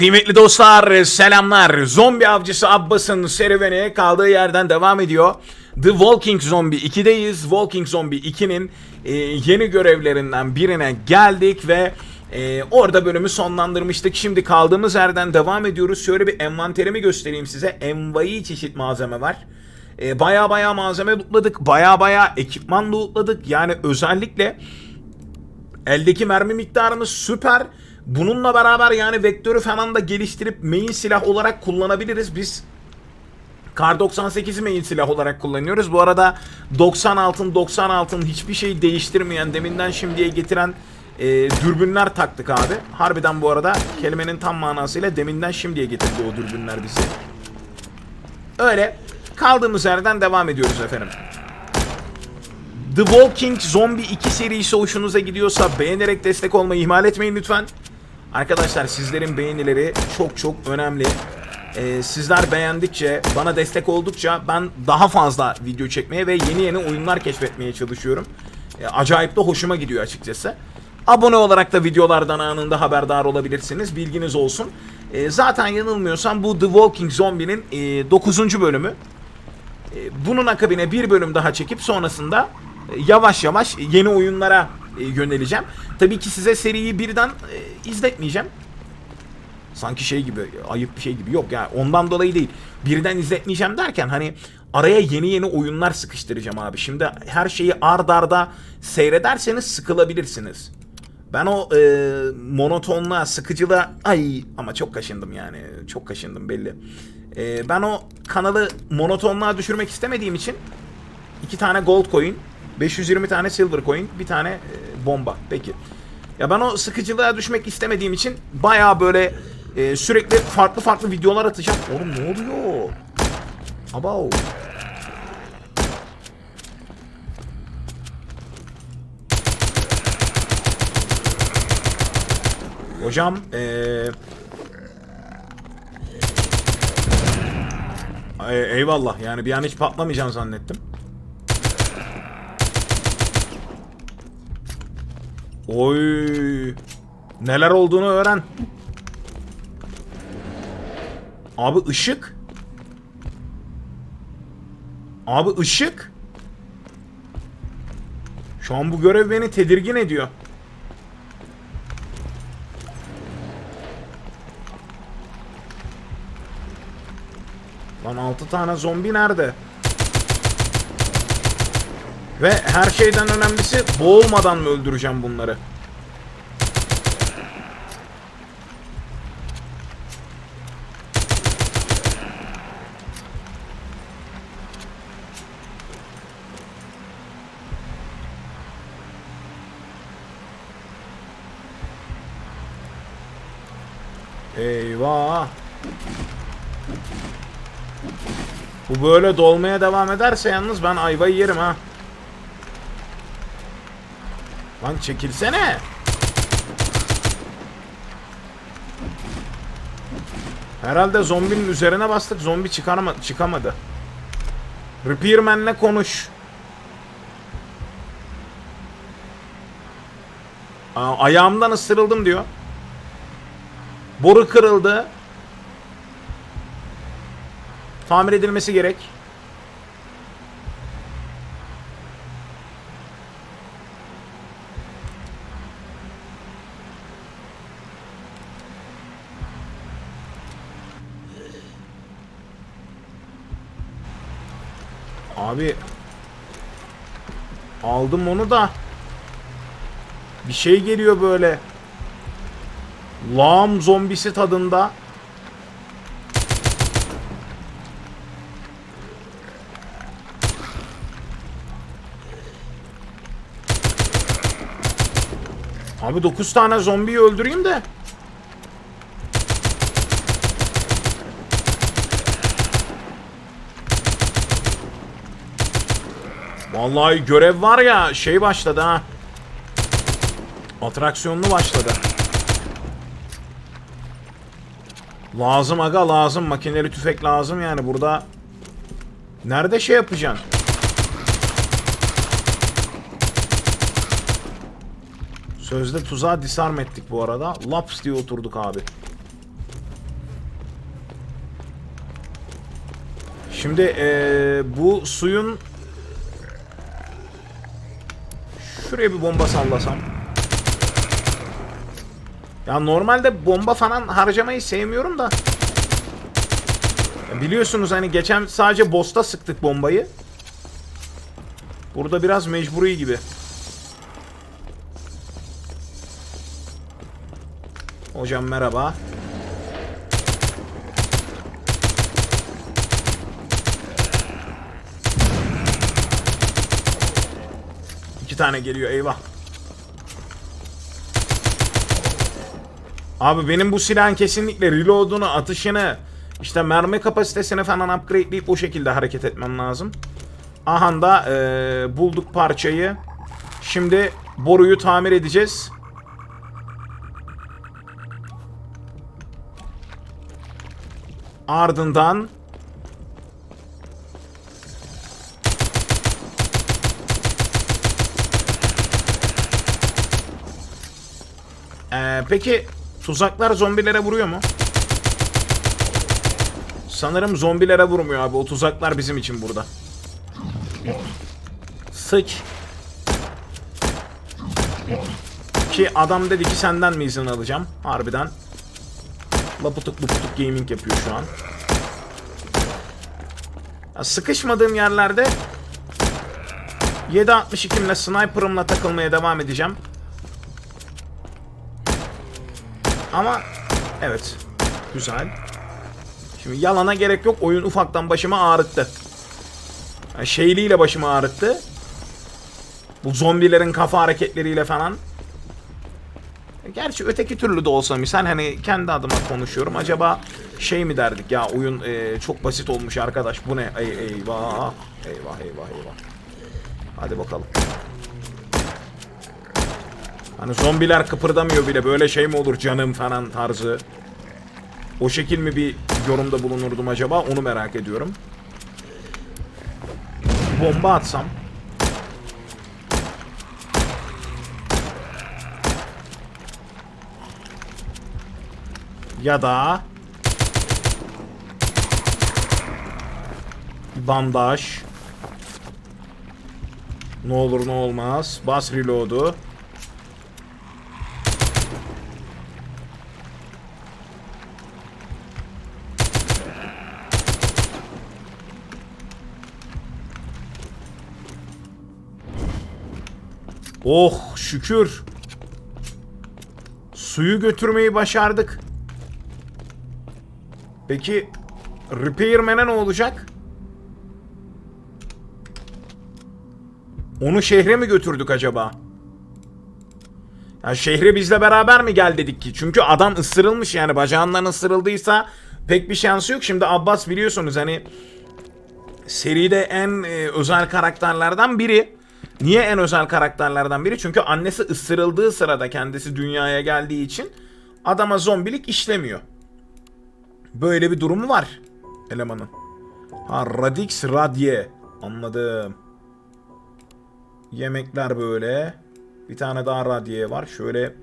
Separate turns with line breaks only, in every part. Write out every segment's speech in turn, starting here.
Kıymetli dostlar selamlar. Zombi avcısı Abbas'ın serüveni kaldığı yerden devam ediyor. The Walking Zombie 2'deyiz. Walking Zombie 2'nin e, yeni görevlerinden birine geldik ve e, orada bölümü sonlandırmıştık. Şimdi kaldığımız yerden devam ediyoruz. Şöyle bir envanterimi göstereyim size. Envai çeşit malzeme var. E, baya baya malzeme lootladık. Baya baya ekipman lootladık. Yani özellikle Eldeki mermi miktarımız süper. Bununla beraber yani vektörü falan da geliştirip main silah olarak kullanabiliriz. Biz Kar 98'i main silah olarak kullanıyoruz. Bu arada 90 altın 90 altın hiçbir şey değiştirmeyen deminden şimdiye getiren e, dürbünler taktık abi. Harbiden bu arada kelimenin tam manasıyla deminden şimdiye getirdi o dürbünler bizi. Öyle kaldığımız yerden devam ediyoruz efendim. The Walking Zombie 2 serisi hoşunuza gidiyorsa beğenerek destek olmayı ihmal etmeyin lütfen. Arkadaşlar sizlerin beğenileri çok çok önemli. Ee, sizler beğendikçe, bana destek oldukça ben daha fazla video çekmeye ve yeni yeni oyunlar keşfetmeye çalışıyorum. Ee, acayip de hoşuma gidiyor açıkçası. Abone olarak da videolardan anında haberdar olabilirsiniz. Bilginiz olsun. Ee, zaten yanılmıyorsam bu The Walking Zombie'nin e, 9. bölümü. E, Bunun akabine bir bölüm daha çekip sonrasında e, yavaş yavaş yeni oyunlara yöneleceğim. Tabii ki size seriyi birden e, izletmeyeceğim. Sanki şey gibi ayıp bir şey gibi yok ya ondan dolayı değil. Birden izletmeyeceğim derken hani araya yeni yeni oyunlar sıkıştıracağım abi. Şimdi her şeyi ard arda seyrederseniz sıkılabilirsiniz. Ben o e, monotonluğa, sıkıcılığa ay ama çok kaşındım yani. Çok kaşındım belli. E, ben o kanalı monotonluğa düşürmek istemediğim için iki tane gold coin, 520 tane silver coin, bir tane e, bomba. Peki. Ya ben o sıkıcılığa düşmek istemediğim için bayağı böyle e, sürekli farklı farklı videolar atacağım. Oğlum ne oluyor? Abo. Hocam eee Ay, eyvallah yani bir an hiç patlamayacağını zannettim. Oy. Neler olduğunu öğren. Abi ışık. Abi ışık. Şu an bu görev beni tedirgin ediyor. Lan 6 tane zombi nerede? Ve her şeyden önemlisi boğulmadan mı öldüreceğim bunları? Eyvah. Bu böyle dolmaya devam ederse yalnız ben ayvayı yerim ha. Lan çekilsene. Herhalde zombinin üzerine bastık. Zombi çıkarma çıkamadı. Repairman'le konuş. Aa, ayağımdan ısırıldım diyor. Boru kırıldı. Tamir edilmesi gerek. Abi aldım onu da. Bir şey geliyor böyle. Lağım zombisi tadında. Abi 9 tane zombiyi öldüreyim de. Vallahi görev var ya şey başladı ha. Atraksiyonlu başladı. Lazım aga lazım. Makineli tüfek lazım yani burada. Nerede şey yapacaksın? Sözde tuzağa disarm ettik bu arada. Laps diye oturduk abi. Şimdi ee, bu suyun şuraya bir bomba sallasam. Ya normalde bomba falan harcamayı sevmiyorum da. Ya Biliyorsunuz hani geçen sadece boss'ta sıktık bombayı. Burada biraz mecburi gibi. Hocam merhaba. Tane geliyor eyvah. Abi benim bu silahın kesinlikle reload'unu, atışını, işte mermi kapasitesini falan upgradeleyip o şekilde hareket etmem lazım. Aha da eee, bulduk parçayı. Şimdi boruyu tamir edeceğiz. Ardından Ee, peki tuzaklar zombilere vuruyor mu? Sanırım zombilere vurmuyor abi. O tuzaklar bizim için burada. Sıç. Ki adam dedi ki senden mi izin alacağım? Harbiden. Laputuk laputuk gaming yapıyor şu an. Ya sıkışmadığım yerlerde 7.62'imle sniper'ımla takılmaya devam edeceğim. Ama evet. Güzel. Şimdi yalana gerek yok. Oyun ufaktan başımı ağrıttı. Yani şeyliyle başımı ağrıttı. Bu zombilerin kafa hareketleriyle falan. Gerçi öteki türlü de olsa misal hani kendi adıma konuşuyorum. Acaba şey mi derdik ya oyun e, çok basit olmuş arkadaş bu ne? Ey, eyvah. Eyvah eyvah eyvah. Hadi bakalım. Hani zombiler kıpırdamıyor bile böyle şey mi olur canım falan tarzı. O şekil mi bir yorumda bulunurdum acaba onu merak ediyorum. Bomba atsam. Ya da bandaj. Ne olur ne olmaz. Bas reload'u. Oh şükür. Suyu götürmeyi başardık. Peki Repairman'e ne olacak? Onu şehre mi götürdük acaba? Ya şehre bizle beraber mi gel dedik ki? Çünkü adam ısırılmış yani bacağından ısırıldıysa pek bir şansı yok. Şimdi Abbas biliyorsunuz hani seride en e, özel karakterlerden biri. Niye en özel karakterlerden biri? Çünkü annesi ısırıldığı sırada kendisi dünyaya geldiği için adama zombilik işlemiyor. Böyle bir durumu var elemanın. Ha Radix Radye. Anladım. Yemekler böyle. Bir tane daha radye var. Şöyle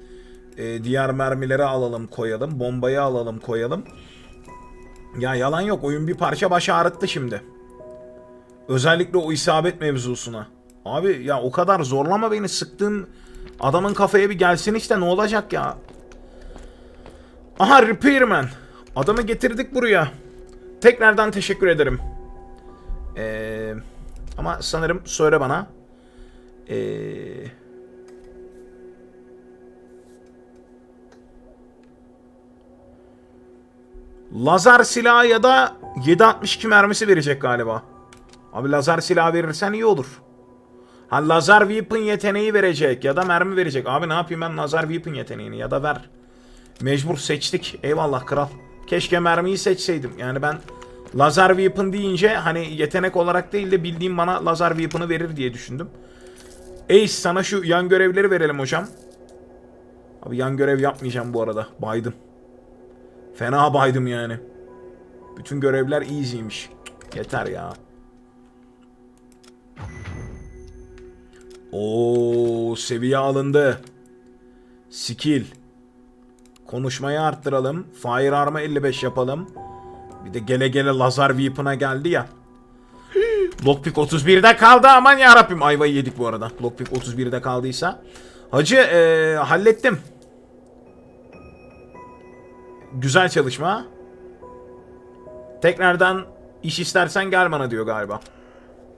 e, diğer mermileri alalım koyalım. Bombayı alalım koyalım. Ya yalan yok. Oyun bir parça baş ağrıttı şimdi. Özellikle o isabet mevzusuna. Abi ya o kadar zorlama beni sıktığın adamın kafaya bir gelsin işte ne olacak ya. Aha Repairman. Adamı getirdik buraya. Tekrardan teşekkür ederim. Ee, ama sanırım söyle bana. Ee, lazer silahı ya da 7.62 mermisi verecek galiba. Abi lazer silahı verirsen iyi olur. Ha lazer weapon yeteneği verecek ya da mermi verecek. Abi ne yapayım ben lazer weapon yeteneğini ya da ver. Mecbur seçtik. Eyvallah kral. Keşke mermiyi seçseydim. Yani ben lazer weapon deyince hani yetenek olarak değil de bildiğim bana lazer weapon'ı verir diye düşündüm. Ace sana şu yan görevleri verelim hocam. Abi yan görev yapmayacağım bu arada. Baydım. Fena baydım yani. Bütün görevler easy'ymiş. Yeter ya. Oo seviye alındı. Skill. Konuşmayı arttıralım. Firearm'ı 55 yapalım. Bir de gele gele lazer weapon'a geldi ya. Lockpick 31'de kaldı aman ya Rabbim ayvayı yedik bu arada. Lockpick 31'de kaldıysa. Hacı ee, hallettim. Güzel çalışma. Tekrardan iş istersen gel bana diyor galiba.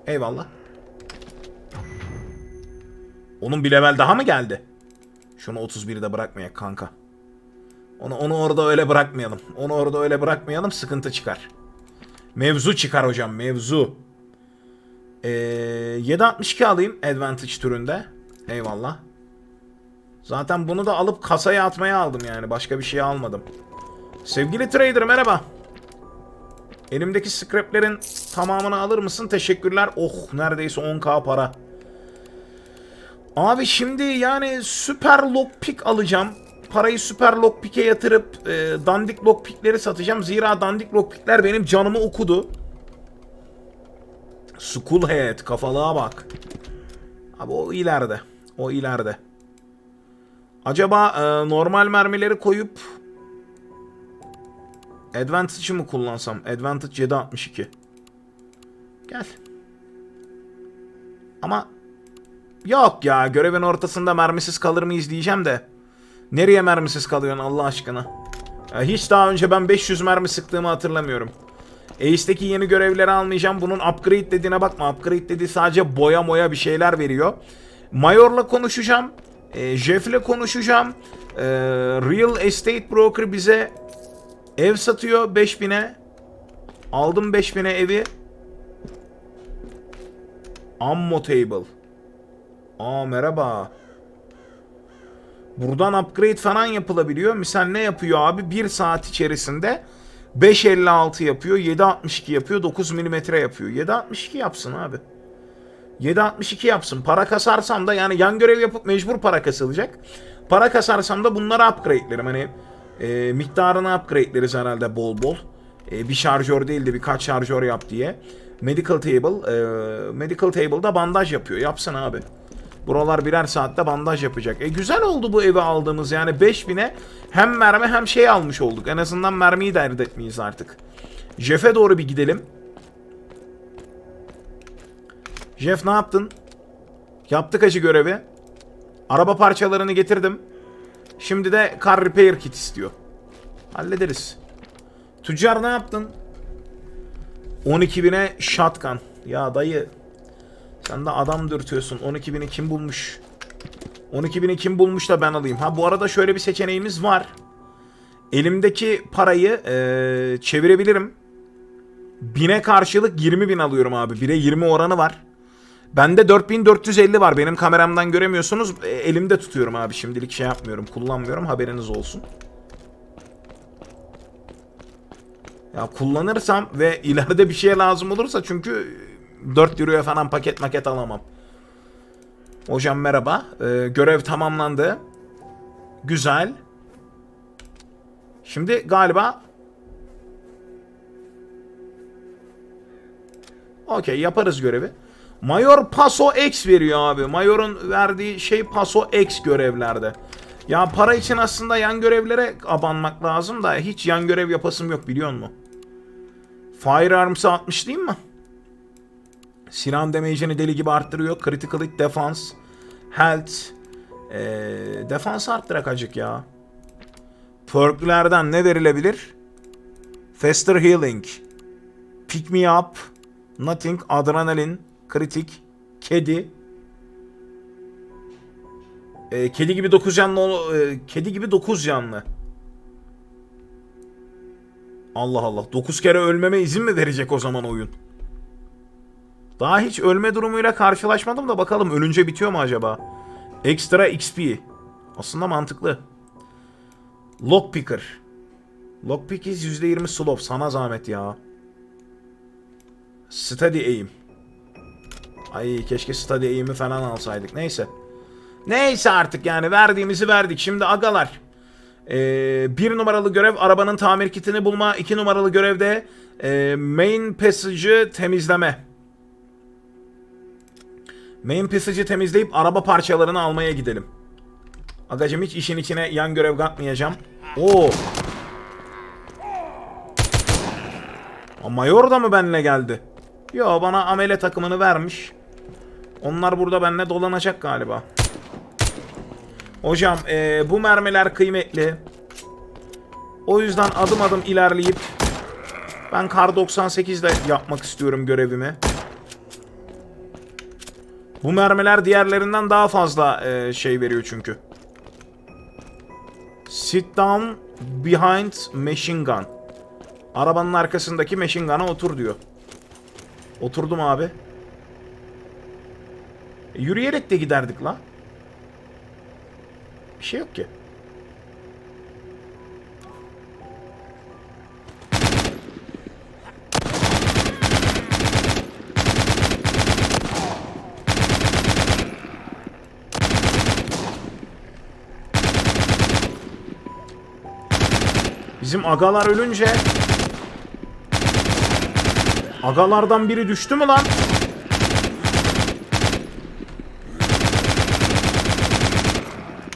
Eyvallah. Onun bir level daha mı geldi? Şunu 31'de bırakmayak kanka. Onu, onu orada öyle bırakmayalım. Onu orada öyle bırakmayalım sıkıntı çıkar. Mevzu çıkar hocam mevzu. Ee, 762 alayım advantage türünde. Eyvallah. Zaten bunu da alıp kasaya atmaya aldım yani. Başka bir şey almadım. Sevgili trader merhaba. Elimdeki scraplerin tamamını alır mısın? Teşekkürler. Oh neredeyse 10k para. Abi şimdi yani süper lockpick alacağım. Parayı süper lockpick'e yatırıp e, dandik lockpick'leri satacağım. Zira dandik lockpick'ler benim canımı okudu. Skullhead kafalığa bak. Abi o ileride. O ileride. Acaba e, normal mermileri koyup Advantage'ı mı kullansam? Advantage 762. Gel. Ama yok ya görevin ortasında mermisiz kalır mıyız diyeceğim de. Nereye mermisiz kalıyorsun Allah aşkına? Ya hiç daha önce ben 500 mermi sıktığımı hatırlamıyorum. Ace'deki yeni görevleri almayacağım. Bunun upgrade dediğine bakma. Upgrade dediği sadece boya moya bir şeyler veriyor. Mayor'la konuşacağım. E, Jeff'le konuşacağım. E, Real Estate Broker bize ev satıyor 5000'e. Aldım 5000'e evi. Ammo Table. Aa merhaba. Buradan upgrade falan yapılabiliyor. Misal ne yapıyor abi? 1 saat içerisinde 5.56 yapıyor, 7.62 yapıyor, 9 milimetre yapıyor. 7.62 yapsın abi. 7.62 yapsın. Para kasarsam da yani yan görev yapıp mecbur para kasılacak. Para kasarsam da bunları upgrade'lerim. Hani e, miktarını upgrade'leriz herhalde bol bol. E, bir şarjör değil de birkaç şarjör yap diye. Medical table, e, medical table'da bandaj yapıyor. Yapsın abi. Buralar birer saatte bandaj yapacak. E güzel oldu bu evi aldığımız yani 5000'e hem mermi hem şey almış olduk. En azından mermiyi dert etmeyiz artık. Jeff'e doğru bir gidelim. Jeff ne yaptın? Yaptık acı görevi. Araba parçalarını getirdim. Şimdi de car repair kit istiyor. Hallederiz. Tüccar ne yaptın? 12.000'e shotgun. Ya dayı sen de adam dürtüyorsun. 12.000'i kim bulmuş? 12.000'i kim bulmuş da ben alayım. Ha bu arada şöyle bir seçeneğimiz var. Elimdeki parayı eee, çevirebilirim. Bine karşılık 20.000 alıyorum abi. 1'e 20 oranı var. Bende 4450 var. Benim kameramdan göremiyorsunuz. E, elimde tutuyorum abi. Şimdilik şey yapmıyorum. Kullanmıyorum. Haberiniz olsun. Ya kullanırsam ve ileride bir şeye lazım olursa çünkü 4 euroya falan paket maket alamam. Hocam merhaba. Ee, görev tamamlandı. Güzel. Şimdi galiba Okey yaparız görevi. Mayor Paso X veriyor abi. Mayor'un verdiği şey Paso X görevlerde. Ya para için aslında yan görevlere abanmak lazım da hiç yan görev yapasım yok biliyor musun? Firearms'ı 60 değil mi? Silah damage'ini deli gibi arttırıyor. Critical hit, defense, health. Ee, defans arttırak acık ya. Perklerden ne verilebilir? Faster healing. Pick me up. Nothing. Adrenalin. Kritik. Kedi. Ee, kedi gibi 9 canlı. e, kedi gibi 9 canlı. Allah Allah. 9 kere ölmeme izin mi verecek o zaman oyun? Daha hiç ölme durumuyla karşılaşmadım da bakalım ölünce bitiyor mu acaba? Extra XP. Aslında mantıklı. Lockpicker. Lockpick is %20 slow. Sana zahmet ya. Steady aim. Ay keşke steady aim'i falan alsaydık. Neyse. Neyse artık yani verdiğimizi verdik. Şimdi agalar. Ee, bir numaralı görev arabanın tamir kitini bulma. iki numaralı görevde e, main passage'ı temizleme. Main passage'ı temizleyip araba parçalarını almaya gidelim. Agacım hiç işin içine yan görev katmayacağım. Oo. Aa, Mayor da mı benimle geldi? Yo bana amele takımını vermiş. Onlar burada benimle dolanacak galiba. Hocam eee, bu mermiler kıymetli. O yüzden adım adım ilerleyip ben Kar 98 ile yapmak istiyorum görevimi. Bu mermiler diğerlerinden daha fazla eee, şey veriyor çünkü. Sit down behind machine gun. Arabanın arkasındaki machine gun'a otur diyor. Oturdum abi. E, yürüyerek de giderdik la. Bir şey yok ki. Bizim agalar ölünce Agalardan biri düştü mü lan?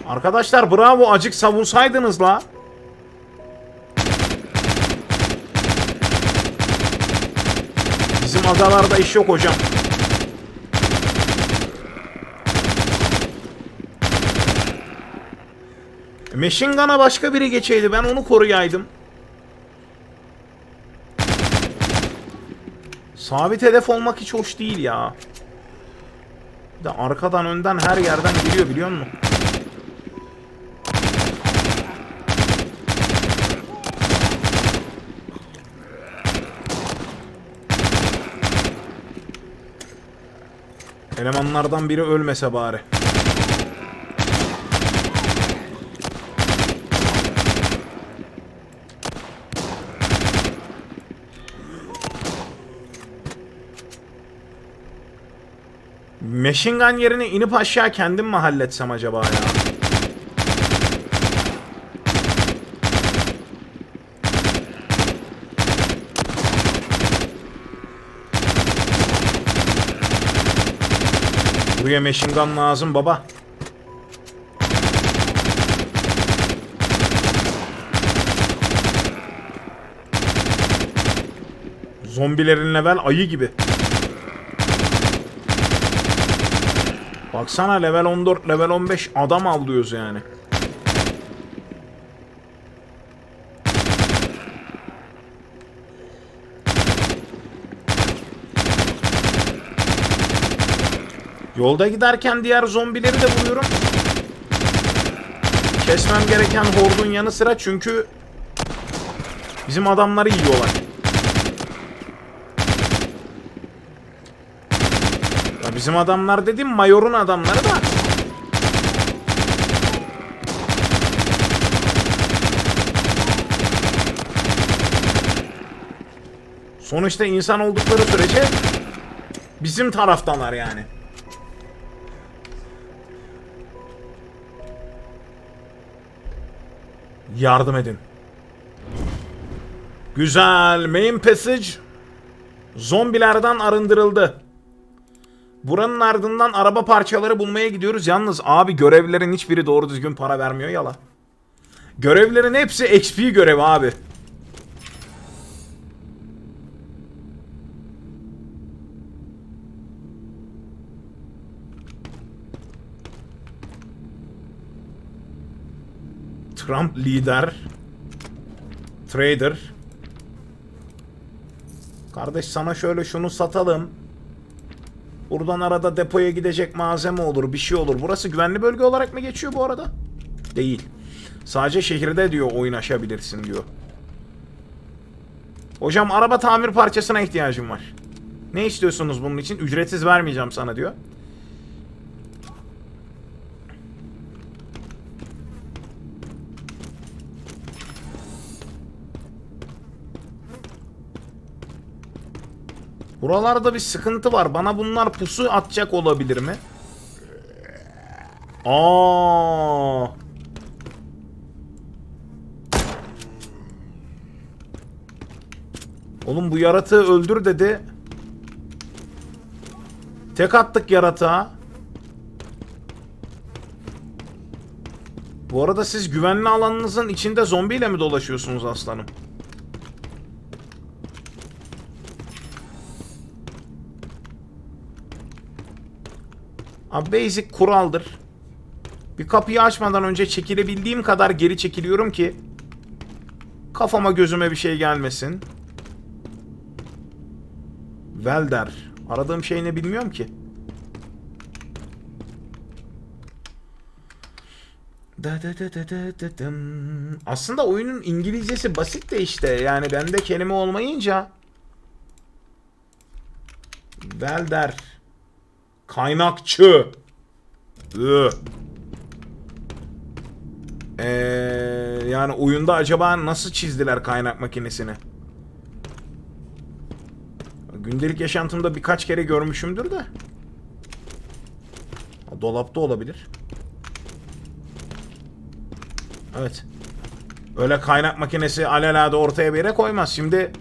Arkadaşlar bravo acık savunsaydınız la. Bizim agalarda iş yok hocam. Machine Gun'a başka biri geçeydi ben onu koruyaydım. Sabit hedef olmak hiç hoş değil ya. Bir de arkadan önden her yerden geliyor biliyor musun? Elemanlardan biri ölmese bari. Machine gun yerine inip aşağı kendim mi halletsem acaba ya? Buraya machine gun lazım baba. Zombilerin level ayı gibi. Baksana level 14, level 15 adam avlıyoruz yani. Yolda giderken diğer zombileri de buluyorum. Kesmem gereken hordun yanı sıra çünkü bizim adamları yiyorlar. Bizim adamlar dedim mayorun adamları da. Sonuçta insan oldukları sürece bizim taraftalar yani. Yardım edin. Güzel. Main passage zombilerden arındırıldı. Buranın ardından araba parçaları bulmaya gidiyoruz. Yalnız abi görevlerin hiçbiri doğru düzgün para vermiyor yala. Görevlerin hepsi XP görevi abi. Trump lider. Trader. Kardeş sana şöyle şunu satalım. Buradan arada depoya gidecek malzeme olur, bir şey olur. Burası güvenli bölge olarak mı geçiyor bu arada? Değil. Sadece şehirde diyor oyun aşabilirsin diyor. Hocam araba tamir parçasına ihtiyacım var. Ne istiyorsunuz bunun için? Ücretsiz vermeyeceğim sana diyor. Buralarda bir sıkıntı var. Bana bunlar pusu atacak olabilir mi? Aa. Oğlum bu yaratığı öldür dedi. Tek attık yaratığa. Bu arada siz güvenli alanınızın içinde zombiyle mi dolaşıyorsunuz aslanım? Abi basic kuraldır. Bir kapıyı açmadan önce çekilebildiğim kadar geri çekiliyorum ki kafama gözüme bir şey gelmesin. Welder. Aradığım şey ne bilmiyorum ki. Aslında oyunun İngilizcesi basit de işte. Yani bende kelime olmayınca Welder Kaynakçı. Ee, yani oyunda acaba nasıl çizdiler kaynak makinesini? Gündelik yaşantımda birkaç kere görmüşümdür de. Dolapta olabilir. Evet. Öyle kaynak makinesi alelade ortaya bir yere koymaz. Şimdi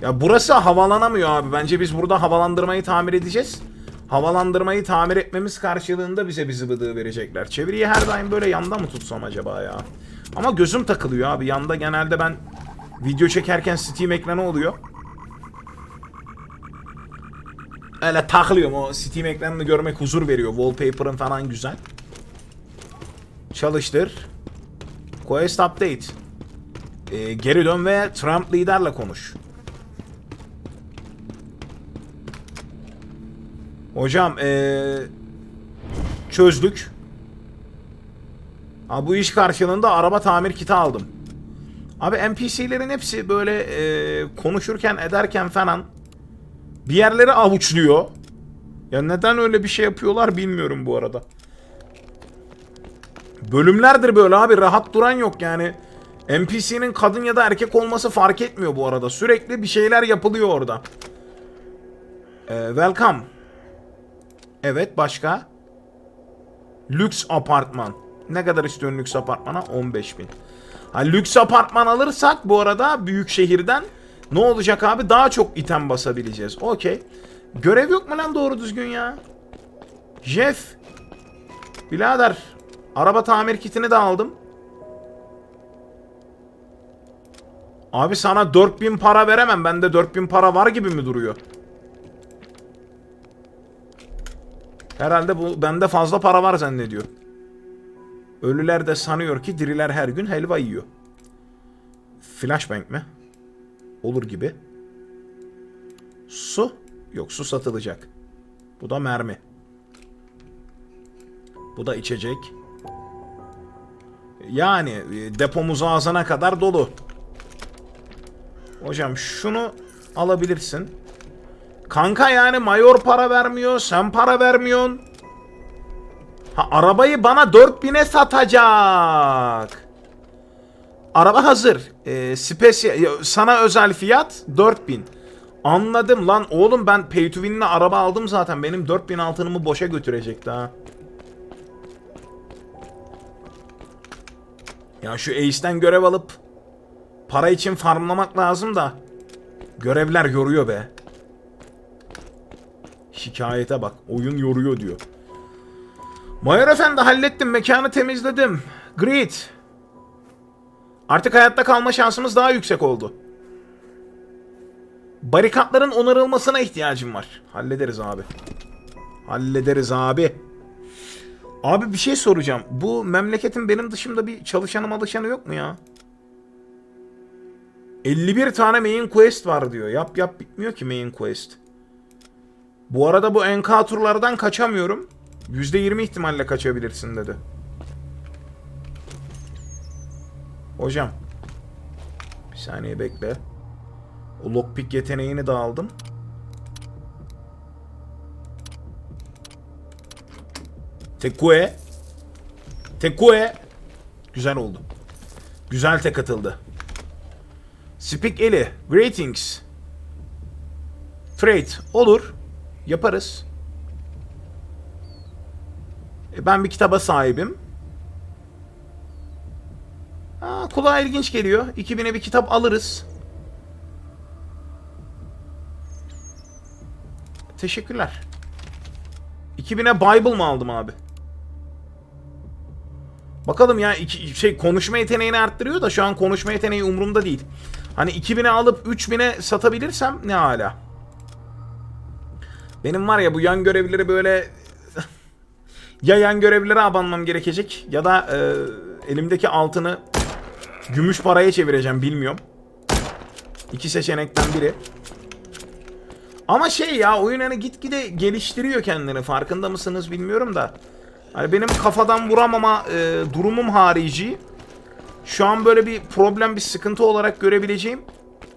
ya burası havalanamıyor abi. Bence biz burada havalandırmayı tamir edeceğiz. Havalandırmayı tamir etmemiz karşılığında bize bizi bıdığı verecekler. Çeviriyi her daim böyle yanda mı tutsam acaba ya? Ama gözüm takılıyor abi. Yanda genelde ben video çekerken Steam ekranı oluyor. Öyle takılıyorum o Steam ekranını görmek huzur veriyor. Wallpaper'ın falan güzel. Çalıştır. Quest update. Ee, geri dön ve Trump liderle konuş. Hocam ee, çözdük. Ha, bu iş karşılığında araba tamir kiti aldım. Abi NPC'lerin hepsi böyle ee, konuşurken ederken falan bir yerleri avuçluyor. Ya neden öyle bir şey yapıyorlar bilmiyorum bu arada. Bölümlerdir böyle abi rahat duran yok yani. NPC'nin kadın ya da erkek olması fark etmiyor bu arada. Sürekli bir şeyler yapılıyor orada. Ee, welcome. Evet başka? Lüks apartman. Ne kadar istiyorsun lüks apartmana? 15 bin. Ha, lüks apartman alırsak bu arada büyük şehirden ne olacak abi? Daha çok item basabileceğiz. Okey. Görev yok mu lan doğru düzgün ya? Jeff. Birader. Araba tamir kitini de aldım. Abi sana 4000 para veremem. Bende 4000 para var gibi mi duruyor? Herhalde bu bende fazla para var zannediyor. Ölüler de sanıyor ki diriler her gün helva yiyor. Flashbang mi? Olur gibi. Su? Yok su satılacak. Bu da mermi. Bu da içecek. Yani e, depomuz ağzına kadar dolu. Hocam şunu alabilirsin. Kanka yani mayor para vermiyor, sen para vermiyorsun. Ha arabayı bana 4000'e satacak. Araba hazır. Ee, spesiyel sana özel fiyat 4000. Anladım lan oğlum ben pay to win'le araba aldım zaten. Benim 4000 altınımı boşa götürecekti ha. Ya şu Ace'den görev alıp para için farmlamak lazım da görevler yoruyor be. Şikayete bak. Oyun yoruyor diyor. Mayor efendi hallettim. Mekanı temizledim. Great. Artık hayatta kalma şansımız daha yüksek oldu. Barikatların onarılmasına ihtiyacım var. Hallederiz abi. Hallederiz abi. Abi bir şey soracağım. Bu memleketin benim dışımda bir çalışanı malışanı yok mu ya? 51 tane main quest var diyor. Yap yap bitmiyor ki main quest. Bu arada bu NK turlardan kaçamıyorum. %20 ihtimalle kaçabilirsin dedi. Hocam. Bir saniye bekle. O lockpick yeteneğini de aldım. Tekue. Tekue. Güzel oldu. Güzel tek atıldı. Speak Eli. Greetings. Trade. Olur. Yaparız. E, ben bir kitaba sahibim. Ha, kulağa ilginç geliyor. 2000'e bir kitap alırız. Teşekkürler. 2000'e Bible mı aldım abi? Bakalım ya iki, şey konuşma yeteneğini arttırıyor da şu an konuşma yeteneği umurumda değil. Hani 2000'e alıp 3000'e satabilirsem ne hala. Benim var ya bu yan görevleri böyle Ya yan görevlere abanmam gerekecek ya da e, elimdeki altını gümüş paraya çevireceğim bilmiyorum. İki seçenekten biri. Ama şey ya oyun hani gitgide geliştiriyor kendini farkında mısınız bilmiyorum da. Hani benim kafadan vuramama e, durumum harici şu an böyle bir problem bir sıkıntı olarak görebileceğim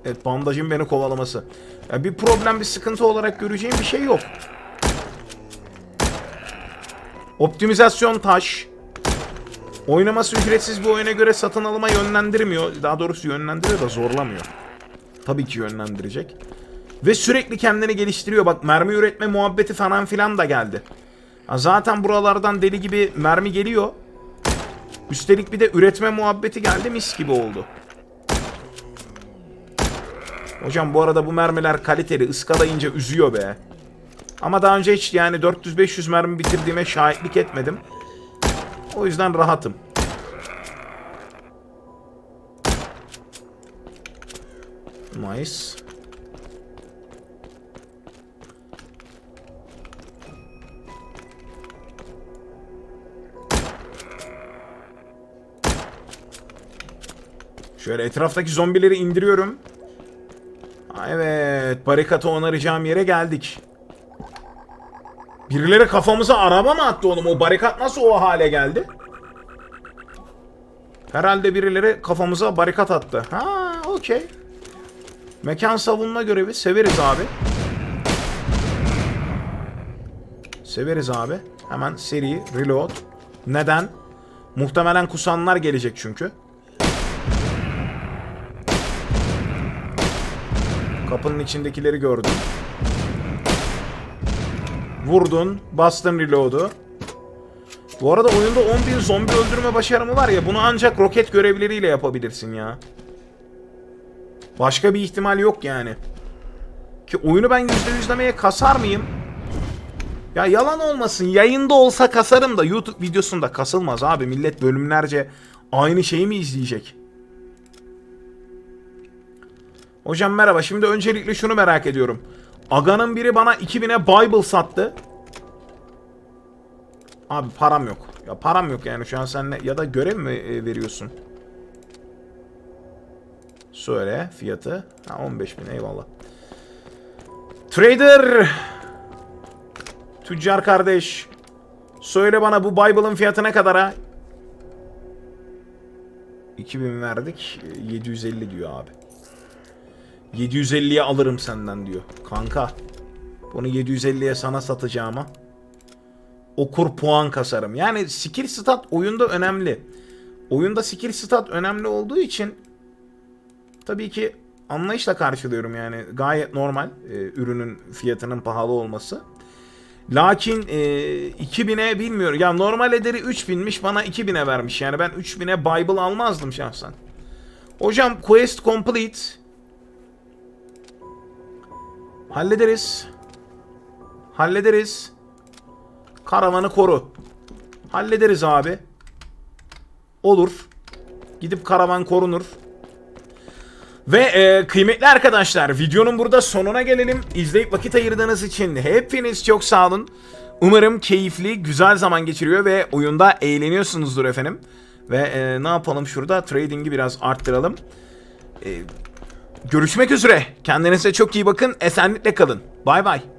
Evet bandajın beni kovalaması. Yani bir problem bir sıkıntı olarak göreceğim bir şey yok. Optimizasyon taş. Oynaması ücretsiz bir oyuna göre satın alıma yönlendirmiyor. Daha doğrusu yönlendiriyor da zorlamıyor. Tabii ki yönlendirecek. Ve sürekli kendini geliştiriyor. Bak mermi üretme muhabbeti falan filan da geldi. Zaten buralardan deli gibi mermi geliyor. Üstelik bir de üretme muhabbeti geldi mis gibi oldu. Hocam bu arada bu mermiler kaliteli ıskalayınca üzüyor be. Ama daha önce hiç yani 400-500 mermi bitirdiğime şahitlik etmedim. O yüzden rahatım. Nice. Şöyle etraftaki zombileri indiriyorum. Evet, barikatı onaracağım yere geldik. Birileri kafamıza araba mı attı oğlum? O barikat nasıl o hale geldi? Herhalde birileri kafamıza barikat attı. Ha, okey. Mekan savunma görevi severiz abi. Severiz abi. Hemen seri reload. Neden? Muhtemelen kusanlar gelecek çünkü. Kapının içindekileri gördüm. Vurdun, bastın reload'u. Bu arada oyunda 10.000 zombi öldürme başarımı var ya bunu ancak roket görevleriyle yapabilirsin ya. Başka bir ihtimal yok yani. Ki oyunu ben %100'lemeye kasar mıyım? Ya yalan olmasın yayında olsa kasarım da YouTube videosunda kasılmaz abi. Millet bölümlerce aynı şeyi mi izleyecek? Hocam merhaba. Şimdi öncelikle şunu merak ediyorum. Aga'nın biri bana 2000'e Bible sattı. Abi param yok. Ya param yok yani şu an seninle ya da görev mi e, veriyorsun? Söyle fiyatı. Ha 15 bin eyvallah. Trader. Tüccar kardeş. Söyle bana bu Bible'ın fiyatı ne kadar ha? 2000 verdik. 750 diyor abi. 750'ye alırım senden diyor. Kanka. Bunu 750'ye sana satacağıma okur puan kasarım. Yani skill stat oyunda önemli. Oyunda skill stat önemli olduğu için tabii ki anlayışla karşılıyorum yani. Gayet normal e, ürünün fiyatının pahalı olması. Lakin e, 2000'e bilmiyorum. Ya normal ederi 3000'miş bana 2000'e vermiş. Yani ben 3000'e Bible almazdım şahsen. Hocam quest complete. Hallederiz. Hallederiz. Karavanı koru. Hallederiz abi. Olur. Gidip karavan korunur. Ve e, kıymetli arkadaşlar videonun burada sonuna gelelim. İzleyip vakit ayırdığınız için hepiniz çok sağ olun. Umarım keyifli, güzel zaman geçiriyor ve oyunda eğleniyorsunuzdur efendim. Ve e, ne yapalım şurada trading'i biraz arttıralım. E, görüşmek üzere. Kendinize çok iyi bakın. Esenlikle kalın. Bay bay.